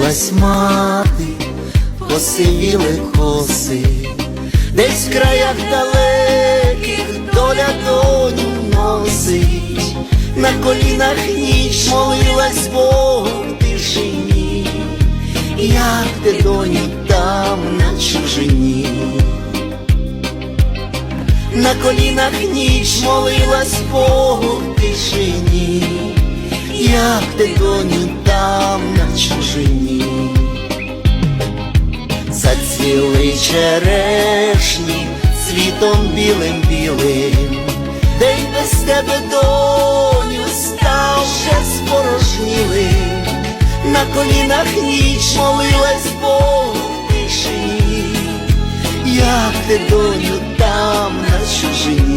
Розлучилась мати, посивіли коси, десь в краях далеких доля доню носить, на колінах ніч молилась Богу в тишині, як ти доню там на чужині. На колінах ніч молилась Богу в тишині, як ти доню зацвіли черешні світом білим білим, де без тебе доню став ще спорожнілим, на колінах ніч молилась Богу в тишині, як ти доню там на чужині.